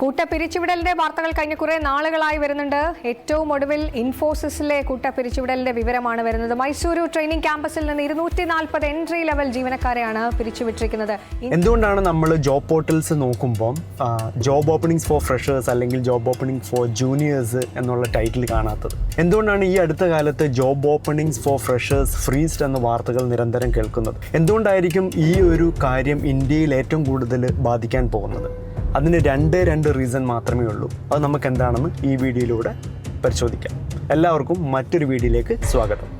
കൂട്ട പിരിച്ചുവിടലിന്റെ വാർത്തകൾ കഴിഞ്ഞ കുറെ നാളുകളായി വരുന്നുണ്ട്. ഏറ്റവും ഒടുവിൽ ഇൻഫോസിസിലെ കൂട്ട പിരിച്ചുവിടലിന്റെ വിവരമാണ് വരുന്നത്. മൈസൂരു ട്രെയിനിങ് ക്യാമ്പസിൽ നിന്ന് ഇരുന്നൂറ്റി നാൽപ്പത് എൻട്രി ലെവൽ ജീവനക്കാരെയാണ് പിരിച്ചുവിട്ടിരിക്കുന്നത്. എന്തുകൊണ്ടാണ് നമ്മൾ ജോബ് പോർട്ടൽസ് നോക്കുമ്പോൾ ജോബ് ഓപ്പണിംഗ്സ് ഫോർ ഫ്രഷേഴ്സ് അല്ലെങ്കിൽ ജോബ് ഓപ്പണിംഗ് ഫോർ ജൂനിയേഴ്സ് എന്നുള്ള ടൈറ്റിൽ കാണാത്തത്? എന്തുകൊണ്ടാണ് ഈ അടുത്ത കാലത്ത് job openings for freshers freezed എന്ന വാർത്തകൾ നിരന്തരം കേൾക്കുന്നത്? എന്തുകൊണ്ടായിരിക്കും ഈ ഒരു കാര്യം ഇന്ത്യയിൽ ഏറ്റവും കൂടുതൽ ബാധിക്കാൻ പോകുന്നത്? അതിന് രണ്ടേ രണ്ട് റീസൺ മാത്രമേ ഉള്ളൂ. അത് നമുക്ക് എന്താണെന്ന് ഈ വീഡിയോയിലൂടെ പരിശോധിക്കാം. എല്ലാവർക്കും മറ്റൊരു വീഡിയോയിലേക്ക് സ്വാഗതം.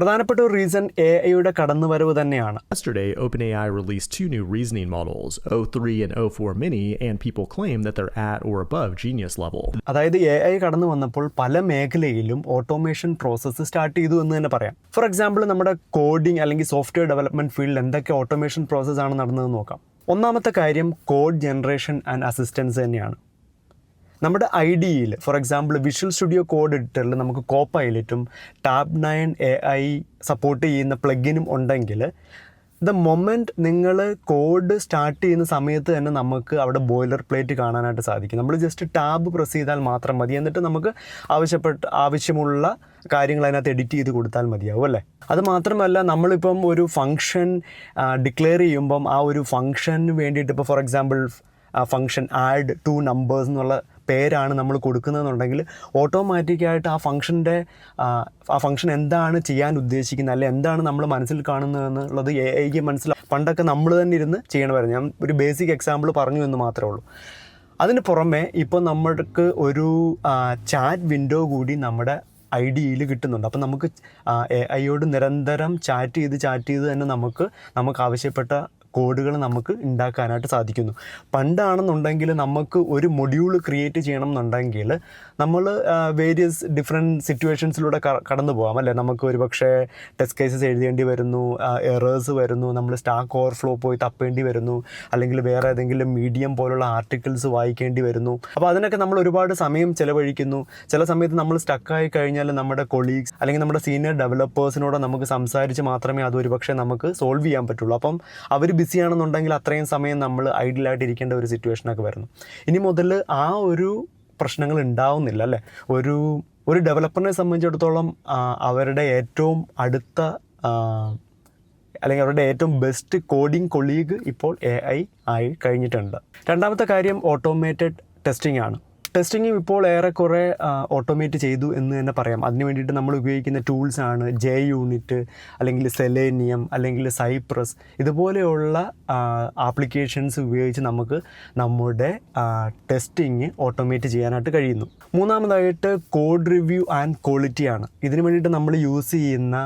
പ്രധാനപ്പെട്ട ഒരു റീസൺ എ ഐയുടെ കടന്നുവരവ് തന്നെയാണ്. Yesterday, OpenAI released two new reasoning models, O3 and O4 Mini, and people claim that they're at or above genius level. അതായത് എ ഐ കടന്നു വന്നപ്പോൾ പല മേഖലയിലും ഓട്ടോമേഷൻ പ്രോസസ്സ് സ്റ്റാർട്ട് ചെയ്തു എന്ന് തന്നെ പറയാം. ഫോർ എക്സാമ്പിൾ നമ്മുടെ കോഡിംഗ് അല്ലെങ്കിൽ സോഫ്റ്റ്വെയർ ഡെവലപ്മെന്റ് ഫീൽഡിൽ എന്തൊക്കെ ഓട്ടോമേഷൻ പ്രോസസ്സാണ് ആണ് നടന്നതെന്ന് നോക്കാം. ഒന്നാമത്തെ കാര്യം കോഡ് ജനറേഷൻ ആൻഡ് അസിസ്റ്റൻസ് തന്നെയാണ്. നമ്മുടെ ഐ ഡിയിൽ for example Visual Studio Code എഡിറ്ററിൽ നമുക്ക് കോ പൈലറ്റും Tabnine A I support ചെയ്യുന്ന പ്ലഗിനും ഉണ്ടെങ്കിൽ ദ മൊമെന്റ് നിങ്ങൾ കോഡ് സ്റ്റാർട്ട് ചെയ്യുന്ന സമയത്ത് തന്നെ നമുക്ക് അവിടെ ബോയിലർ പ്ലേറ്റ് കാണാനായിട്ട് സാധിക്കും. നമ്മൾ ജസ്റ്റ് ടാബ് പ്രസ് ചെയ്താൽ മാത്രം മതി. എന്നിട്ട് നമുക്ക് ആവശ്യപ്പെട്ട ആവശ്യമുള്ള കാര്യങ്ങൾ അതിനകത്ത് എഡിറ്റ് ചെയ്ത് കൊടുത്താൽ മതിയാവും അല്ലേ? അത് മാത്രമല്ല നമ്മളിപ്പം ഒരു ഫങ്ഷൻ ഡിക്ലെയർ ചെയ്യുമ്പം ആ ഒരു ഫങ്ഷന് വേണ്ടിയിട്ട് ഇപ്പോൾ for example function add two numbers എന്നുള്ള പേരാണ് നമ്മൾ കൊടുക്കുന്നതെന്നുണ്ടെങ്കിൽ ഓട്ടോമാറ്റിക്കായിട്ട് ആ ഫംഗ്ഷന്റെ ആ ഫംഗ്ഷൻ എന്താണ് ചെയ്യാൻ ഉദ്ദേശിക്കുന്നത്? അല്ലെ എന്താണ് നമ്മൾ മനസ്സിൽ കാണുന്നതെന്നുള്ളത് എ ഐക്ക് മനസ്സിലാവും പണ്ടൊക്കെ നമ്മൾ തന്നെ ഇരുന്ന് ചെയ്യണമായിരുന്നു. ഞാൻ ഒരു ബേസിക് എക്സാമ്പിൾ പറഞ്ഞു എന്ന് മാത്രമേ ഉള്ളൂ. അതിന് പുറമെ ഇപ്പോൾ നമ്മൾക്ക് ഒരു ചാറ്റ് വിൻഡോ കൂടി നമ്മുടെ ഐ ഡിയിൽ കിട്ടുന്നുണ്ട്. അപ്പം നമുക്ക് എ ഐയോട് നിരന്തരം ചാറ്റ് ചെയ്ത് ചാറ്റ് ചെയ്ത് തന്നെ നമുക്ക് നമുക്ക് ആവശ്യപ്പെട്ട കോഡുകൾ നമുക്ക് ഉണ്ടാക്കാനായിട്ട് സാധിക്കുന്നു. പണ്ടാണെന്നുണ്ടെങ്കിൽ നമുക്ക് ഒരു മൊഡ്യൂൾ ക്രിയേറ്റ് ചെയ്യണം എന്നുണ്ടെങ്കിൽ നമ്മൾ വേരിയസ് ഡിഫറെന്റ് സിറ്റുവേഷൻസിലൂടെ കടന്നു പോകാം അല്ലേ? നമുക്ക് ഒരു പക്ഷേ ടെസ്റ്റ് കേസസ് എഴുതേണ്ടി വരുന്നു എറേഴ്സ് വരുന്നു നമ്മൾ സ്റ്റാക്ക് ഓവർഫ്ലോ പോയി തപ്പേണ്ടി വരുന്നു അല്ലെങ്കിൽ വേറെ ഏതെങ്കിലും മീഡിയം പോലുള്ള ആർട്ടിക്കിൾസ് വായിക്കേണ്ടി വരുന്നു. അപ്പോൾ അതിനൊക്കെ നമ്മൾ ഒരുപാട് സമയം ചിലവഴിക്കുന്നു. ചില സമയത്ത് നമ്മൾ സ്റ്റക്കായി കഴിഞ്ഞാൽ നമ്മുടെ കൊളീഗ്സ് അല്ലെങ്കിൽ നമ്മുടെ സീനിയർ ഡെവലപ്പേഴ്സിനോട് നമുക്ക് സംസാരിച്ച് മാത്രമേ അത് ഒരുപക്ഷെ നമുക്ക് സോൾവ് ചെയ്യാൻ പറ്റുള്ളൂ. അപ്പം അവർ ബിസി ആണെന്നുണ്ടെങ്കിൽ അത്രയും സമയം നമ്മൾ ഐഡിയലായിട്ട് ഇരിക്കേണ്ട ഒരു സിറ്റുവേഷനൊക്കെ വരുന്നു. ഇനി മുതൽ ആ ഒരു പ്രശ്നങ്ങൾ ഉണ്ടാവുന്നില്ല അല്ലേ? ഒരു ഒരു ഡെവലപ്പറിനെ സംബന്ധിച്ചിടത്തോളം അവരുടെ ഏറ്റവും അടുത്ത അല്ലെങ്കിൽ അവരുടെ ഏറ്റവും ബെസ്റ്റ് കോഡിംഗ് കൊളീഗ് ഇപ്പോൾ എ ഐ ആയി കഴിഞ്ഞിട്ടുണ്ട്. രണ്ടാമത്തെ കാര്യം ഓട്ടോമേറ്റഡ് ടെസ്റ്റിംഗ് ആണ്. ടെസ്റ്റിംഗ് ഇപ്പോൾ ഏറെക്കുറെ ഓട്ടോമേറ്റ് ചെയ്തു എന്ന് തന്നെ പറയാം. അതിന് വേണ്ടിയിട്ട് നമ്മൾ ഉപയോഗിക്കുന്ന ടൂൾസ് ആണ് ജെ യൂണിറ്റ് അല്ലെങ്കിൽ സെലേനിയം അല്ലെങ്കിൽ സൈപ്രസ് ഇതുപോലെയുള്ള ആപ്ലിക്കേഷൻസ് ഉപയോഗിച്ച് നമുക്ക് നമ്മുടെ ടെസ്റ്റിംഗ് ഓട്ടോമേറ്റ് ചെയ്യാനായിട്ട് കഴിയുന്നു. മൂന്നാമതായിട്ട് കോഡ് റിവ്യൂ ആൻഡ് ക്വാളിറ്റിയാണ് ഇതിന് വേണ്ടിയിട്ട് നമ്മൾ യൂസ് ചെയ്യുന്ന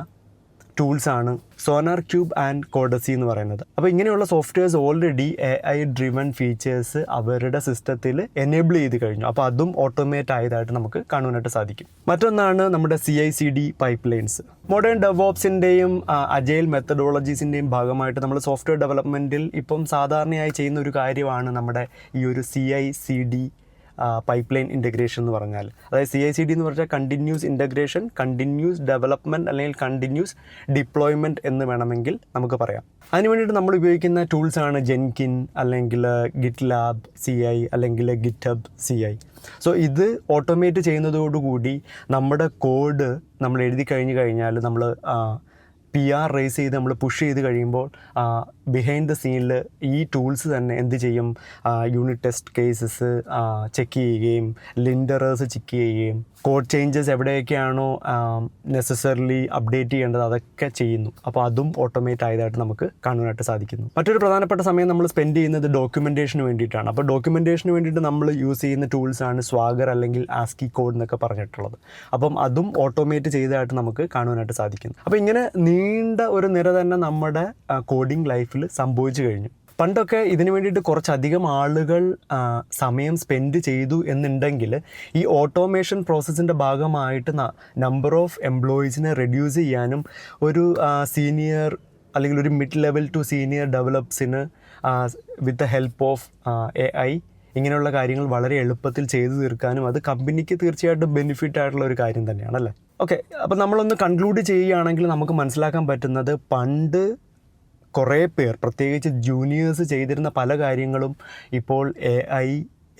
ടൂൾസ് ആണ് സോനാർ ക്യൂബ് ആൻഡ് കോഡസി എന്ന് പറയുന്നത്. അപ്പോൾ ഇങ്ങനെയുള്ള softwares already A I driven features അവരുടെ സിസ്റ്റത്തിൽ എനേബിൾ ചെയ്ത് കഴിഞ്ഞു. അപ്പോൾ അതും ഓട്ടോമേറ്റ് ആയതായിട്ട് നമുക്ക് കാണുവാനായിട്ട് സാധിക്കും. മറ്റൊന്നാണ് നമ്മുടെ C I C D pipelines modern ഡെവോപ്സിന്റെയും agile മെത്തഡോളജീസിന്റെയും ഭാഗമായിട്ട് നമ്മൾ സോഫ്റ്റ്വെയർ ഡെവലപ്മെന്റിൽ ഇപ്പം സാധാരണയായി ചെയ്യുന്ന ഒരു കാര്യമാണ് നമ്മുടെ ഈ ഒരു C I C D pipeline integration എന്ന് പറഞ്ഞാൽ അതായത് സി ഐ സി ഡി എന്ന് പറഞ്ഞാൽ കണ്ടിന്യൂസ് ഇന്റഗ്രേഷൻ കണ്ടിന്യൂസ് ഡെവലപ്മെന്റ് അല്ലെങ്കിൽ കണ്ടിന്യൂസ് ഡിപ്ലോയ്മെന്റ് എന്ന് വേണമെങ്കിൽ നമുക്ക് പറയാം. അതിന് വേണ്ടിയിട്ട് നമ്മൾ ഉപയോഗിക്കുന്ന ടൂൾസാണ് ജെൻകിൻ അല്ലെങ്കിൽ ഗിറ്റ് ലാബ് സി ഐ അല്ലെങ്കിൽ GitHub C I so ഇത് ഓട്ടോമേറ്റ് ചെയ്യുന്നതോടുകൂടി നമ്മുടെ കോഡ് നമ്മൾ എഴുതി കഴിഞ്ഞ് കഴിഞ്ഞാൽ നമ്മൾ പി ആർ റേസ് ചെയ്ത് നമ്മൾ പുഷ് ചെയ്ത് കഴിയുമ്പോൾ ബിഹൈൻഡ് ദ സീനിൽ ഈ ടൂൾസ് തന്നെ എന്ത് ചെയ്യും? യൂണിറ്റ് ടെസ്റ്റ് കേസസ് ചെക്ക് ചെയ്യുകയും ലിൻഡറേഴ്സ് ചെക്ക് ചെയ്യുകയും കോഡ് ചേഞ്ചസ് എവിടെയൊക്കെയാണോ നെസസറിലി അപ്ഡേറ്റ് ചെയ്യേണ്ടത് അതൊക്കെ ചെയ്യുന്നു. അപ്പോൾ അതും ഓട്ടോമേറ്റ് ആയതായിട്ട് നമുക്ക് കാണുവാനായിട്ട് സാധിക്കുന്നു. മറ്റൊരു പ്രധാനപ്പെട്ട സമയം നമ്മൾ സ്പെൻഡ് ചെയ്യുന്നത് ഡോക്യുമെന്റേഷന് വേണ്ടിയിട്ടാണ്. അപ്പോൾ ഡോക്യുമെന്റേഷന് വേണ്ടിയിട്ട് നമ്മൾ യൂസ് ചെയ്യുന്ന ടൂൾസാണ് സ്വാഗർ അല്ലെങ്കിൽ ആസ്കി കോഡ് എന്നൊക്കെ പറഞ്ഞിട്ടുള്ളത്. അപ്പം അതും ഓട്ടോമേറ്റ് ചെയ്തതായിട്ട് നമുക്ക് കാണുവാനായിട്ട് സാധിക്കുന്നു. അപ്പോൾ ഇങ്ങനെ നീണ്ട ഒരു നിര തന്നെ നമ്മുടെ കോഡിംഗ് ലൈഫിൽ സംഭവിച്ചു കഴിഞ്ഞു. പണ്ടൊക്കെ ഇതിനു വേണ്ടിയിട്ട് കുറച്ചധികം ആളുകൾ സമയം സ്പെൻഡ് ചെയ്തു എന്നുണ്ടെങ്കിൽ ഈ ഓട്ടോമേഷൻ പ്രോസസ്സിന്റെ ഭാഗമായിട്ട് നമ്പർ ഓഫ് എംപ്ലോയീസിനെ റെഡ്യൂസ് ചെയ്യാനും ഒരു സീനിയർ അല്ലെങ്കിൽ ഒരു mid level to senior ഡെവലപ്സിന് with the help of A I ഇങ്ങനെയുള്ള കാര്യങ്ങൾ വളരെ എളുപ്പത്തിൽ ചെയ്തു തീർക്കാനും അത് കമ്പനിക്ക് തീർച്ചയായിട്ടും ബെനിഫിറ്റ് ആയിട്ടുള്ള ഒരു കാര്യം തന്നെയാണ് അല്ലേ ഓക്കെ അപ്പോൾ നമ്മളൊന്ന് കൺക്ലൂഡ് ചെയ്യുകയാണെങ്കിൽ നമുക്ക് മനസ്സിലാക്കാൻ പറ്റുന്നത് പണ്ട് കുറേ പേർ പ്രത്യേകിച്ച് ജൂനിയേഴ്സ് ചെയ്തിരുന്ന പല കാര്യങ്ങളും ഇപ്പോൾ എ ഐ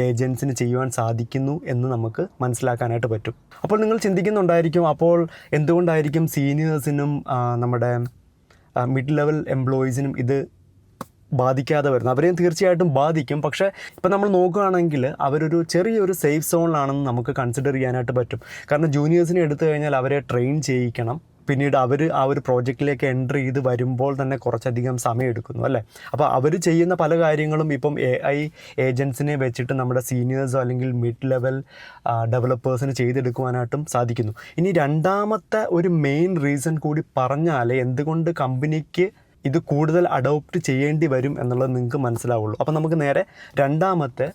ഏജൻസിന് ചെയ്യുവാൻ സാധിക്കുന്നു എന്ന് നമുക്ക് മനസ്സിലാക്കാനായിട്ട് പറ്റും. അപ്പോൾ നിങ്ങൾ ചിന്തിക്കുന്നുണ്ടായിരിക്കും അപ്പോൾ എന്തുകൊണ്ടായിരിക്കും സീനിയേഴ്സിനും നമ്മുടെ മിഡ് ലെവൽ എംപ്ലോയീസിനും ഇത് ബാധിക്കാതെ വരുന്നത്? അവരെയും തീർച്ചയായിട്ടും ബാധിക്കും. പക്ഷേ ഇപ്പം നമ്മൾ നോക്കുകയാണെങ്കിൽ അവരൊരു ചെറിയൊരു സേഫ് സോണിലാണെന്ന് നമുക്ക് കൺസിഡർ ചെയ്യാനായിട്ട് പറ്റും. കാരണം ജൂനിയേഴ്സിനെ എടുത്തു കഴിഞ്ഞാൽ അവരെ ട്രെയിൻ ചെയ്യിക്കണം. പിന്നീട് അവർ ആ ഒരു പ്രോജക്റ്റിലേക്ക് എന്റർ ചെയ്ത് വരുമ്പോൾ തന്നെ കുറച്ചധികം സമയം എടുക്കുന്നു അല്ലേ? അപ്പോൾ അവർ ചെയ്യുന്ന പല കാര്യങ്ങളും ഇപ്പം എ ഐ ഏജൻസിനെ വെച്ചിട്ട് നമ്മുടെ സീനിയേഴ്സോ അല്ലെങ്കിൽ മിഡ് ലെവൽ ഡെവലപ്പേഴ്സിന് ചെയ്തെടുക്കുവാനായിട്ടും സാധിക്കുന്നു. ഇനി രണ്ടാമത്തെ ഒരു മെയിൻ റീസൺ കൂടി പറഞ്ഞാൽ എന്തുകൊണ്ട് കമ്പനിക്ക് ഇത് കൂടുതൽ അഡോപ്റ്റ് ചെയ്യേണ്ടി വരും എന്നുള്ളത് നിങ്ങൾക്ക് മനസ്സിലാവുള്ളൂ. അപ്പോൾ നമുക്ക് നേരെ രണ്ടാമത്തെ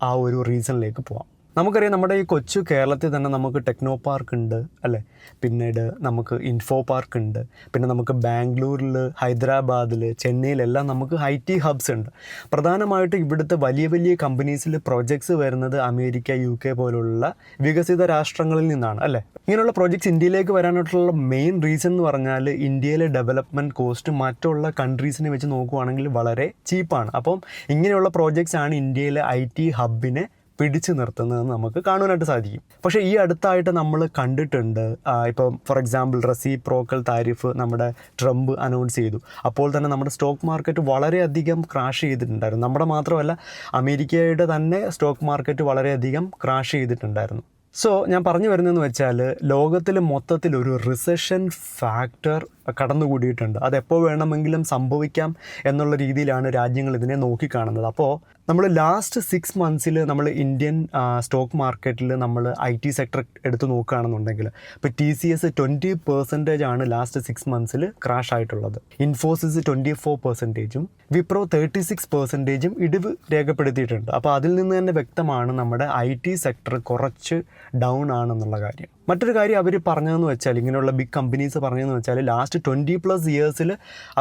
ആ ഒരു റീസണിലേക്ക് പോവാം. നമുക്കറിയാം നമ്മുടെ ഈ കൊച്ചു കേരളത്തിൽ തന്നെ നമുക്ക് ടെക്നോ പാർക്ക് ഉണ്ട് അല്ലേ? പിന്നീട് നമുക്ക് ഇൻഫോ പാർക്ക് ഉണ്ട് പിന്നെ നമുക്ക് ബാംഗ്ലൂരിൽ ഹൈദരാബാദിൽ ചെന്നൈയിലെല്ലാം നമുക്ക് ഐ ടി ഹബ്സ് ഉണ്ട്. പ്രധാനമായിട്ട് ഇവിടുത്തെ വലിയ വലിയ കമ്പനീസിൽ പ്രോജക്ട്സ് വരുന്നത് അമേരിക്ക യു കെ പോലുള്ള വികസിത രാഷ്ട്രങ്ങളിൽ നിന്നാണ് അല്ലേ? ഇങ്ങനെയുള്ള പ്രോജക്ട്സ് ഇന്ത്യയിലേക്ക് വരാനായിട്ടുള്ള മെയിൻ റീസൺ എന്ന് പറഞ്ഞാൽ ഇന്ത്യയിലെ ഡെവലപ്മെന്റ് കോസ്റ്റ് മറ്റുള്ള കൺട്രീസിനെ വെച്ച് നോക്കുവാണെങ്കിൽ വളരെ ചീപ്പാണ് അപ്പം ഇങ്ങനെയുള്ള പ്രോജക്ട്സ് ആണ് ഇന്ത്യയിലെ ഐ ടി ഹബിനെ പിടിച്ചു നിർത്തുന്നത് നമുക്ക് കാണുവാനായിട്ട് സാധിക്കും. പക്ഷേ ഈ അടുത്തായിട്ട് നമ്മൾ കണ്ടിട്ടുണ്ട് ഇപ്പം ഫോർ എക്സാമ്പിൾ റെസിപ്രോക്കൽ താരിഫ് നമ്മുടെ ട്രംപ് അനൗൺസ് ചെയ്തു. അപ്പോൾ തന്നെ നമ്മുടെ സ്റ്റോക്ക് മാർക്കറ്റ് വളരെയധികം ക്രാഷ് ചെയ്തിട്ടുണ്ടായിരുന്നു. നമ്മുടെ മാത്രമല്ല അമേരിക്കയുടെ തന്നെ സ്റ്റോക്ക് മാർക്കറ്റ് വളരെയധികം ക്രാഷ് ചെയ്തിട്ടുണ്ടായിരുന്നു. സോ ഞാൻ പറഞ്ഞു വരുന്നതെന്ന് വെച്ചാൽ ലോകത്തിൽ മൊത്തത്തിൽ ഒരു റിസഷൻ ഫാക്ടർ കടന്നുകൂടിയിട്ടുണ്ട്. അതെപ്പോൾ വേണമെങ്കിലും സംഭവിക്കാം എന്നുള്ള രീതിയിലാണ് രാജ്യങ്ങൾ ഇതിനെ നോക്കിക്കാണുന്നത്. അപ്പോൾ നമ്മൾ ലാസ്റ്റ് സിക്സ് മന്ത്സിൽ നമ്മൾ ഇന്ത്യൻ സ്റ്റോക്ക് മാർക്കറ്റിൽ നമ്മൾ ഐ ടി സെക്ടർ എടുത്ത് നോക്കുകയാണെന്നുണ്ടെങ്കിൽ ഇപ്പോൾ T C S twenty percentage ആണ് ലാസ്റ്റ് സിക്സ് മന്ത്സിൽ ക്രാഷ് ആയിട്ടുള്ളത്. ഇൻഫോസിസ് ട്വന്റി ഫോർ പെർസെന്റേജും വിപ്രോ തേർട്ടി സിക്സ് പെർസെന്റേജും ഇടിവ് രേഖപ്പെടുത്തിയിട്ടുണ്ട്. അപ്പോൾ അതിൽ നിന്ന് തന്നെ വ്യക്തമാണ് നമ്മുടെ ഐ ടി സെക്ടർ കുറച്ച് ഡൗൺ ആണെന്നുള്ള കാര്യം. മറ്റൊരു കാര്യം അവർ പറഞ്ഞതെന്ന് വെച്ചാൽ ഇങ്ങനെയുള്ള ബിഗ് കമ്പനീസ് പറഞ്ഞതെന്ന് വെച്ചാൽ ലാസ്റ്റ് ട്വന്റി പ്ലസ് ഇയേഴ്സിൽ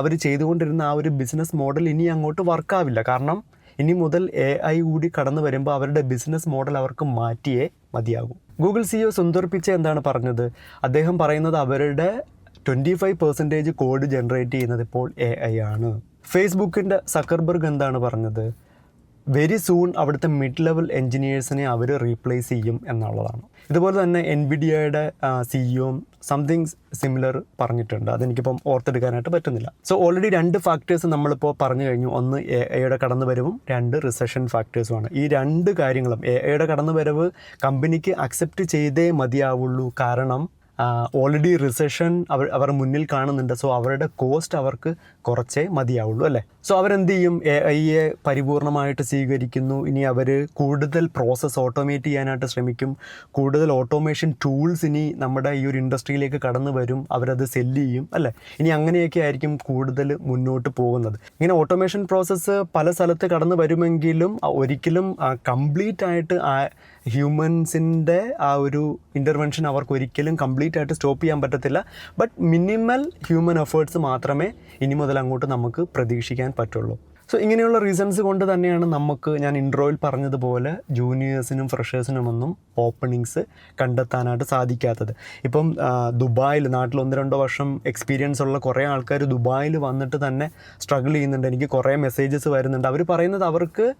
അവർ ചെയ്തുകൊണ്ടിരുന്ന ആ ഒരു ബിസിനസ് മോഡൽ ഇനി അങ്ങോട്ട് വർക്കാവില്ല കാരണം ഇനി മുതൽ എ ഐ കൂടി കടന്നു വരുമ്പോൾ അവരുടെ ബിസിനസ് മോഡൽ അവർക്ക് മാറ്റിയേ മതിയാകും. ഗൂഗിൾ സിഇഒ സുന്ദർ പിച്ചെ എന്താണ് പറഞ്ഞത്? അദ്ദേഹം പറയുന്നത് അവരുടെ twenty five percentage code generate ചെയ്യുന്നത് ഇപ്പോൾ എ ഐ ആണ്. ഫേസ്ബുക്കിന്റെ സക്കർബർഗ് എന്താണ് പറഞ്ഞത്? വെരി സൂൺ അവിടുത്തെ മിഡ് ലെവൽ എൻജിനീയേഴ്സിനെ അവർ റീപ്ലേസ് ചെയ്യും എന്നുള്ളതാണ്. ഇതുപോലെ തന്നെ എൻ വി ഡിയുടെ സിഇഒ സംതിങ് സിമിലർ പറഞ്ഞിട്ടുണ്ട്. അതെനിക്കിപ്പം ഓർത്തെടുക്കാനായിട്ട് പറ്റുന്നില്ല. സോ ഓൾറെഡി രണ്ട് ഫാക്ടേഴ്സ് നമ്മളിപ്പോൾ പറഞ്ഞു കഴിഞ്ഞു. ഒന്ന് എ ഐയുടെ കടന്നുവരവും രണ്ട് റിസഷൻ ഫാക്ടേഴ്സുമാണ് ഈ രണ്ട് കാര്യങ്ങളും എ ഐയുടെ കടന്നുവരവ് കമ്പനിക്ക് അക്സെപ്റ്റ് ചെയ്തേ മതിയാവുള്ളൂ. കാരണം ഓൾറെഡി റിസഷൻ അവർ അവർ മുന്നിൽ കാണുന്നുണ്ട്. സോ അവരുടെ കോസ്റ്റ് അവർക്ക് കുറച്ചേ മതിയാവുള്ളൂ അല്ലേ? സോ അവരെന്ത് ചെയ്യും എ ഐയെ പരിപൂർണമായിട്ട് സ്വീകരിക്കുന്നു. ഇനി അവർ കൂടുതൽ പ്രോസസ്സ് ഓട്ടോമേറ്റ് ചെയ്യാനായിട്ട് ശ്രമിക്കും. കൂടുതൽ ഓട്ടോമേഷൻ ടൂൾസ് ഇനി നമ്മുടെ ഈ ഒരു ഇൻഡസ്ട്രിയിലേക്ക് കടന്നു വരും. അവരത് സെല്ല് ചെയ്യും അല്ലേ? ഇനി അങ്ങനെയൊക്കെ ആയിരിക്കും കൂടുതൽ മുന്നോട്ട് പോകുന്നത്. ഇങ്ങനെ ഓട്ടോമേഷൻ പ്രോസസ്സ് പല സ്ഥലത്ത് കടന്നു വരുമെങ്കിലും ഒരിക്കലും കംപ്ലീറ്റ് ആയിട്ട് ഹ്യൂമൻസിന്റെ ആ ഒരു ഇന്റർവെൻഷൻ അവർക്ക് ഒരിക്കലും കംപ്ലീറ്റ് ആയിട്ട് സ്റ്റോപ്പ് ചെയ്യാൻ പറ്റത്തില്ല. ബട്ട് മിനിമൽ ഹ്യൂമൻ എഫേർട്സ് മാത്രമേ ഇനി മുതൽ അങ്ങോട്ട് നമുക്ക് പ്രതീക്ഷിക്കാൻ പറ്റുള്ളൂ. സോ ഇങ്ങനെയുള്ള റീസൺസ് കൊണ്ട് തന്നെയാണ് നമുക്ക് ഞാൻ ഇൻട്രോയിൽ പറഞ്ഞതുപോലെ ജൂനിയേഴ്സിനും ഫ്രഷേഴ്സിനും ഒന്നും ഓപ്പണിങ്സ് കണ്ടെത്താനായിട്ട് സാധിക്കാത്തത്. ഇപ്പം ദുബായിൽ നാട്ടിൽ ഒന്ന് രണ്ടോ വർഷം എക്സ്പീരിയൻസ് ഉള്ള കുറേ ആൾക്കാർ ദുബായിൽ വന്നിട്ട് തന്നെ സ്ട്രഗിൾ ചെയ്യുന്നുണ്ട്. എനിക്ക് കുറേ മെസ്സേജസ് വരുന്നുണ്ട്. അവർ പറയുന്നത് അവർക്ക്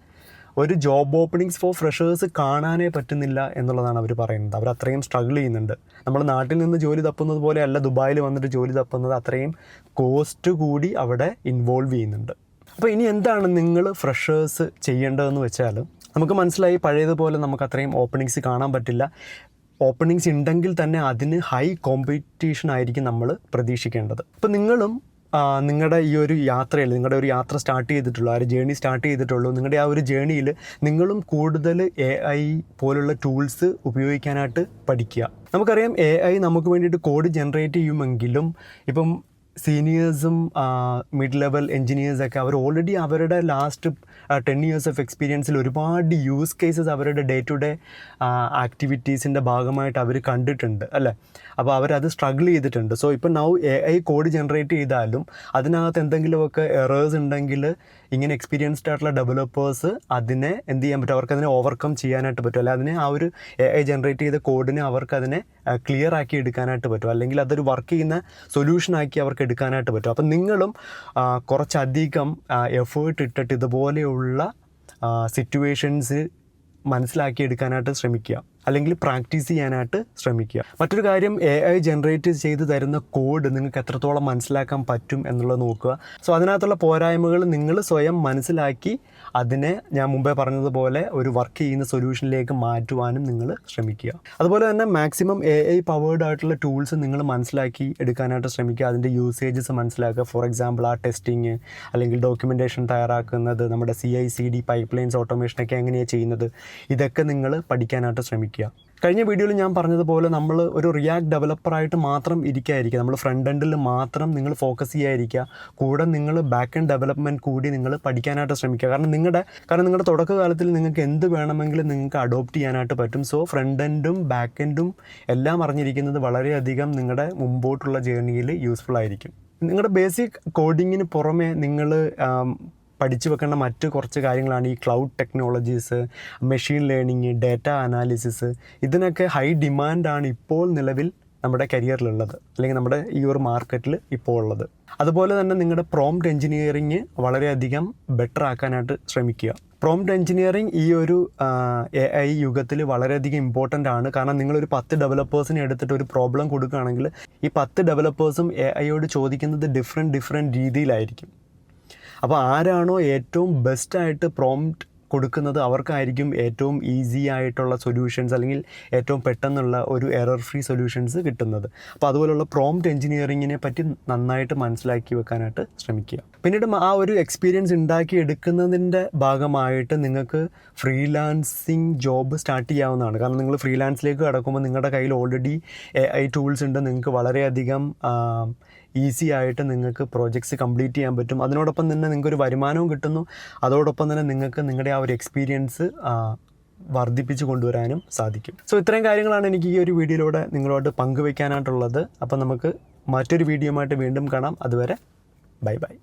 ഒരു ജോബ് ഓപ്പണിങ്സ് ഫോർ ഫ്രഷേഴ്സ് കാണാനേ പറ്റുന്നില്ല എന്നുള്ളതാണ് അവർ പറയുന്നത്. അവർ അത്രയും സ്ട്രഗിൾ ചെയ്യുന്നുണ്ട്. നമ്മൾ നാട്ടിൽ നിന്ന് ജോലി തപ്പുന്നത് പോലെ അല്ല ദുബായിൽ വന്നിട്ട് ജോലി തപ്പുന്നത് അത്രയും കോസ്റ്റ് കൂടി അവിടെ ഇൻവോൾവ് ചെയ്യുന്നുണ്ട്. അപ്പോൾ ഇനി എന്താണ് നിങ്ങൾ ഫ്രഷേഴ്സ് ചെയ്യേണ്ടതെന്ന് വെച്ചാൽ നമുക്ക് മനസ്സിലായി പഴയതുപോലെ നമുക്ക് അത്രയും ഓപ്പണിങ്സ് കാണാൻ പറ്റില്ല. ഓപ്പണിങ്സ് ഉണ്ടെങ്കിൽ തന്നെ അതിന് ഹൈ കോമ്പറ്റീഷൻ ആയിരിക്കും നമ്മൾ പ്രതീക്ഷിക്കേണ്ടത്. അപ്പോൾ നിങ്ങളും നിങ്ങളുടെ ഈ ഒരു യാത്രയിൽ നിങ്ങളുടെ ഒരു യാത്ര സ്റ്റാർട്ട് ചെയ്തിട്ടുള്ളൂ ആ ഒരു ജേണി സ്റ്റാർട്ട് ചെയ്തിട്ടുള്ളൂ. നിങ്ങളുടെ ആ ഒരു ജേണിയിൽ നിങ്ങളും കൂടുതൽ എ ഐ പോലുള്ള ടൂൾസ് ഉപയോഗിക്കാനായിട്ട് പഠിക്കുക. നമുക്കറിയാം എ ഐ നമുക്ക് വേണ്ടിയിട്ട് കോഡ് ജനറേറ്റ് ചെയ്യുമെങ്കിലും ഇപ്പം സീനിയേഴ്സും മിഡ് ലെവൽ എൻജിനീയേഴ്സൊക്കെ അവർ ഓൾറെഡി അവരുടെ ലാസ്റ്റ് ടെൻ ഇയേഴ്സ് ഓഫ് എക്സ്പീരിയൻസിൽ ഒരുപാട് യൂസ് കേസസ് അവരുടെ ഡേ ടു ഡേ ആക്ടിവിറ്റീസിന്റെ ഭാഗമായിട്ട് അവർ കണ്ടിട്ടുണ്ട് അല്ലേ? അപ്പോൾ അവരത് സ്ട്രഗിൾ ചെയ്തിട്ടുണ്ട്. സോ ഇപ്പോൾ now A I code generate ചെയ്താലും അതിനകത്ത് എന്തെങ്കിലുമൊക്കെ എറേഴ്സ് ഉണ്ടെങ്കിൽ ഇങ്ങനെ എക്സ്പീരിയൻസ്ഡ് ആയിട്ടുള്ള ഡെവലപ്പേഴ്സ് അതിനെ എന്ത് ചെയ്യാൻ പറ്റും? അവർക്ക് അതിനെ ഓവർകം ചെയ്യാനായിട്ട് പറ്റും. അല്ലെങ്കിൽ അതിനെ ആ ഒരു എ ഐ ജനറേറ്റ് ചെയ്ത കോഡിനെ അവർക്ക് അതിനെ ക്ലിയർ ആക്കി എടുക്കാനായിട്ട് പറ്റും. അല്ലെങ്കിൽ അതൊരു വർക്ക് ചെയ്യുന്ന സൊല്യൂഷൻ ആക്കി അവർക്ക് എടുക്കാനായിട്ട് പറ്റും. അപ്പം നിങ്ങളും കുറച്ചധികം എഫേർട്ട് ഇട്ടിട്ട് ഇതുപോലെയുള്ള സിറ്റുവേഷൻസ് മനസ്സിലാക്കി എടുക്കാനായിട്ട് ശ്രമിക്കുക. അല്ലെങ്കിൽ പ്രാക്ടീസ് ചെയ്യാനായിട്ട് ശ്രമിക്കുക. മറ്റൊരു കാര്യം എ ഐ ജനറേറ്റ് ചെയ്ത് തരുന്ന കോഡ് നിങ്ങൾക്ക് എത്രത്തോളം മനസ്സിലാക്കാൻ പറ്റും എന്നുള്ളത് നോക്കുക. സോ അതിനകത്തുള്ള പോരായ്മകൾ നിങ്ങൾ സ്വയം മനസ്സിലാക്കി അതിനെ ഞാൻ മുമ്പേ പറഞ്ഞതുപോലെ ഒരു വർക്ക് ചെയ്യുന്ന സൊല്യൂഷനിലേക്ക് മാറ്റുവാനും നിങ്ങൾ ശ്രമിക്കുക. അതുപോലെ തന്നെ മാക്സിമം എ ഐ പവേർഡ് ആയിട്ടുള്ള ടൂൾസ് നിങ്ങൾ മനസ്സിലാക്കി എടുക്കാനായിട്ട് ശ്രമിക്കുക. അതിന്റെ യൂസേജസ് മനസ്സിലാക്കുക. ഫോർ എക്സാമ്പിൾ ആ ടെസ്റ്റിങ് അല്ലെങ്കിൽ ഡോക്യുമെന്റേഷൻ തയ്യാറാക്കുന്നത് നമ്മുടെ C I C D pipelines ഓട്ടോമേഷനൊക്കെ എങ്ങനെയാണ് ചെയ്യുന്നത് ഇതൊക്കെ നിങ്ങൾ പഠിക്കാനായിട്ട് ശ്രമിക്കുക. കഴിഞ്ഞ വീഡിയോയിൽ ഞാൻ പറഞ്ഞതുപോലെ നമ്മൾ ഒരു റിയാക്ട് ഡെവലപ്പറായിട്ട് മാത്രം ഇരിക്കാതിരിക്കുക. നമ്മൾ ഫ്രണ്ട് എൻഡിൽ മാത്രം നിങ്ങൾ ഫോക്കസ് ചെയ്യാതിരിക്കുക. കൂടെ നിങ്ങൾ ബാക്ക് എൻഡ് ഡെവലപ്മെന്റ് കൂടി നിങ്ങൾ പഠിക്കാനായിട്ട് ശ്രമിക്കുക. കാരണം നിങ്ങളുടെ കാരണം നിങ്ങളുടെ തുടക്കകാലത്തിൽ നിങ്ങൾക്ക് എന്ത് വേണമെങ്കിലും നിങ്ങൾക്ക് അഡോപ്റ്റ് ചെയ്യാനായിട്ട് പറ്റും. സോ ഫ്രണ്ട് എൻഡും ബാക്ക് എൻഡും എല്ലാം അറിഞ്ഞിരിക്കുന്നത് വളരെയധികം നിങ്ങളുടെ മുമ്പോട്ടുള്ള ജേർണിയിൽ യൂസ്ഫുൾ ആയിരിക്കും. നിങ്ങളുടെ ബേസിക് കോഡിങ്ങിന് പുറമെ നിങ്ങൾ പഠിച്ചു വെക്കേണ്ട മറ്റ് കുറച്ച് കാര്യങ്ങളാണ് ഈ cloud technologies machine learning data analysis ഇതിനൊക്കെ ഹൈ ഡിമാൻഡാണ് ഇപ്പോൾ നിലവിൽ നമ്മുടെ കരിയറിലുള്ളത് അല്ലെങ്കിൽ നമ്മുടെ ഈ ഒരു മാർക്കറ്റിൽ ഇപ്പോൾ ഉള്ളത്. അതുപോലെ തന്നെ നിങ്ങളുടെ പ്രോംപ്റ്റ് എഞ്ചിനീയറിങ് വളരെയധികം ബെറ്റർ ആക്കാനായിട്ട് ശ്രമിക്കുക. പ്രോംപ്റ്റ് എഞ്ചിനീയറിങ് ഈ ഒരു എ ഐ യുഗത്തിൽ വളരെയധികം ഇമ്പോർട്ടന്റ് ആണ്. കാരണം നിങ്ങളൊരു പത്ത് ഡെവലപ്പേഴ്സിനെ എടുത്തിട്ട് ഒരു പ്രോബ്ലം കൊടുക്കുകയാണെങ്കിൽ ഈ പത്ത് ഡെവലപ്പേഴ്സും എ ഐയോട് ചോദിക്കുന്നത് ഡിഫറെന്റ് ഡിഫറെന്റ് രീതിയിലായിരിക്കും. അപ്പോൾ ആരാണോ ഏറ്റവും ബെസ്റ്റായിട്ട് പ്രോംപ്റ്റ് കൊടുക്കുന്നത് അവർക്കായിരിക്കും ഏറ്റവും ഈസി ആയിട്ടുള്ള സൊല്യൂഷൻസ് അല്ലെങ്കിൽ ഏറ്റവും പെട്ടെന്നുള്ള ഒരു എറർ ഫ്രീ സൊല്യൂഷൻസ് കിട്ടുന്നത്. അപ്പോൾ അതുപോലുള്ള പ്രോംപ്റ്റ് എഞ്ചിനീയറിങ്ങിനെ പറ്റി നന്നായിട്ട് മനസ്സിലാക്കി വെക്കാനായിട്ട് ശ്രമിക്കുക. പിന്നീട് ആ ഒരു എക്സ്പീരിയൻസ് ഉണ്ടാക്കി എടുക്കുന്നതിന്റെ ഭാഗമായിട്ട് നിങ്ങൾക്ക് ഫ്രീലാൻസിങ് ജോബ് സ്റ്റാർട്ട് ചെയ്യാവുന്നതാണ്. കാരണം നിങ്ങൾ ഫ്രീലാൻസിലേക്ക് കടക്കുമ്പോൾ നിങ്ങളുടെ കയ്യിൽ ഓൾറെഡി എ ഐ ടൂൾസ് ഉണ്ട്. നിങ്ങൾക്ക് വളരെയധികം ഈസി ആയിട്ട് നിങ്ങൾക്ക് പ്രോജക്ട്സ് കംപ്ലീറ്റ് ചെയ്യാൻ പറ്റും. അതിനോടൊപ്പം തന്നെ നിങ്ങൾക്ക് ഒരു വരുമാനവും കിട്ടുന്നു. അതോടൊപ്പം തന്നെ നിങ്ങൾക്ക് നിങ്ങളുടെ ആ ഒരു എക്സ്പീരിയൻസ് വർദ്ധിപ്പിച്ച് കൊണ്ടുവരാനും സാധിക്കും. സോ ഇത്രയും കാര്യങ്ങളാണ് എനിക്ക് ഈ ഒരു വീഡിയോയിലൂടെ നിങ്ങളോട് പങ്കുവയ്ക്കാനായിട്ടുള്ളത്. അപ്പം നമുക്ക് മറ്റൊരു വീഡിയോ വീണ്ടും കാണാം. അതുവരെ ബൈ ബൈ.